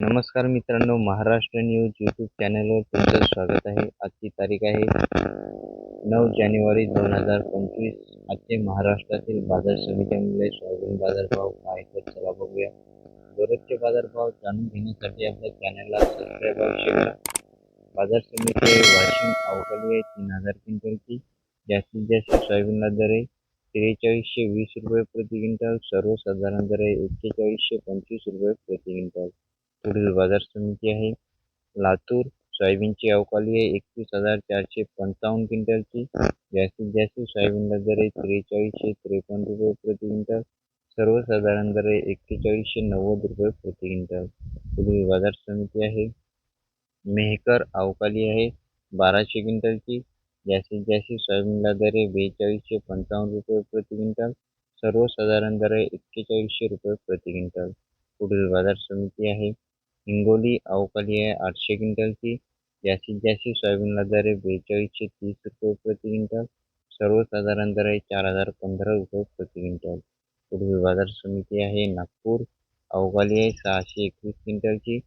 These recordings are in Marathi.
नमस्कार मित्रांनो महाराष्ट्र न्यूज यूट्यूब चॅनलवर तुमचं स्वागत आहे. आजची तारीख आहे नऊ जानेवारी दोन हजार पंचवीस. आजचे महाराष्ट्रातील बाजार समित्यामुळे सोयाबीन बाजारभाव काय तर चला बघूया. दररोजचे बाजारभाव जाणून घेण्यासाठी आपल्या चॅनलला सबस्क्राईब अवश्य बाजार समिती आहे वाशिम अवकाळी आहे तीन हजार क्विंटलची. जास्तीत जास्त सोयाबीनला दर आहे त्रेचाळीसशे वीस रुपये प्रति क्विंटल. सर्वसाधारण दर आहे एक्केचाळीसशे पंचवीस रुपये प्रति क्विंटल. पुढील बाजार समिती आहे. लातूर सोयाबीनची अवकाली आहे. एकवीस हजार चारशे पंचावन्न क्विंटलची. जास्तीत जास्त सोयाबीनला दर आहे त्रेचाळीसशे त्रेपन्न रुपये प्रति क्विंटल. सर्वसाधारण दर आहे एक्केचाळीसशे नव्वद रुपये प्रति क्विंटल. पुढील बाजार समिती आहे. मेहकर अवकाली आहे बाराशे क्विंटलची. जास्तीत जास्त सोयाबीनला दर आहे बेचाळीसशे पंचावन्न रुपये प्रति क्विंटल. सर्वसाधारण दर आहे एक्केचाळीसशे रुपये प्रति क्विंटल. पुढील बाजार समिती आहे. हिंगोली अवकाळी आहे आठशे क्विंटलची जास्तीत जास्त सोयाबीनला दर आहे बेचाळीसशे तीस रुपये प्रति क्विंटल सर्वसाधारण दर आहे चार हजार पंधरा रुपये प्रति क्विंटल. पुढील बाजार समिती आहे नागपूर अवकाळी आहे सहाशे एकवीस क्विंटलची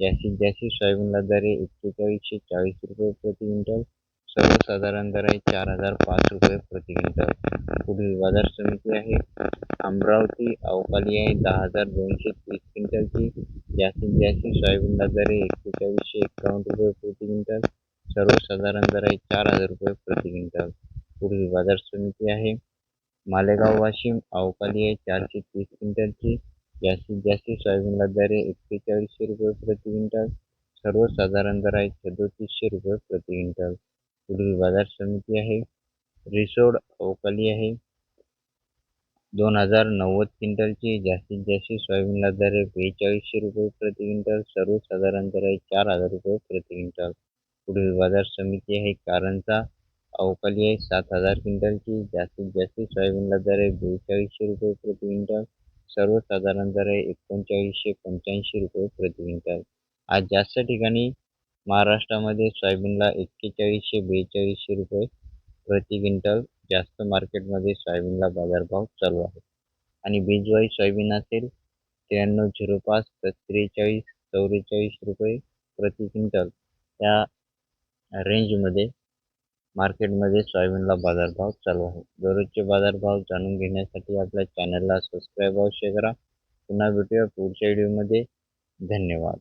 जास्तीत जास्त सोयाबीनला दर आहे एक्केचाळीसशे चाळीस रुपये प्रति क्विंटल सर्वसाधारण दर आहे चार हजार पाच रुपये प्रति क्विंटल. पुढील बाजार समिती आहे. अमरावती अवकाळी आहे दहा हजार दोनशे तीस क्विंटलची जास्तीत जास्त सोयाबीनला दर आहे. एक्केचाळीसशे एकावन्न रुपये प्रति क्विंटल. सर्वसाधारण दर आहे चार हजार रुपये प्रति क्विंटल. पुढील बाजार समिती आहे. मालेगाव वाशिम अवकाळी आहे चारशे तीस क्विंटलची जास्तीत जास्त सोयाबीनला दर आहे एक्केचाळीसशे रुपये प्रति क्विंटल. सर्वसाधारण दर आहे सदोतीसशे रुपये प्रति क्विंटल. पुढील बाजार समिती आहे. रिसोड अवकाळी आहे. दोन हजार नव्वद क्विंटलची जास्तीत जास्त सोयाबीनला दर आहे बेचाळीसशे रुपये प्रति क्विंटल सर्वसाधारण दर आहे चार हजार रुपये प्रति क्विंटल. पुढील बाजार समिती आहे. कारणचा अवकाळी आहे. सात हजार क्विंटलची जास्तीत जास्त सोयाबीनला दर आहे बेचाळीसशे रुपये प्रति क्विंटल सर्वसाधारण दर आहे एकोणचाळीसशे पंच्याऐंशी रुपये प्रति क्विंटल. आज जास्त ठिकाणी महाराष्ट्रामध्ये सोयाबीनला एक्केचाळीसशे बेचाळीसशे रुपये प्रति क्विंटल जास्त मार्केटमध्ये सोयाबीनला बाजारभाव चालू आहे. आणि बीजवाई सोयाबीन असेल त्र्याण्णव झिरो पाच तर त्रेचाळीस चौवेचाळीस रुपये प्रति क्विंटल या रेंजमध्ये मार्केटमध्ये सोयाबीनला बाजारभाव चालू आहे. दररोजचे बाजारभाव जाणून घेण्यासाठी आपल्या चॅनलला सबस्क्राईब अवश्य करा. पुन्हा भेटूया पुढच्या व्हिडिओमध्ये धन्यवाद.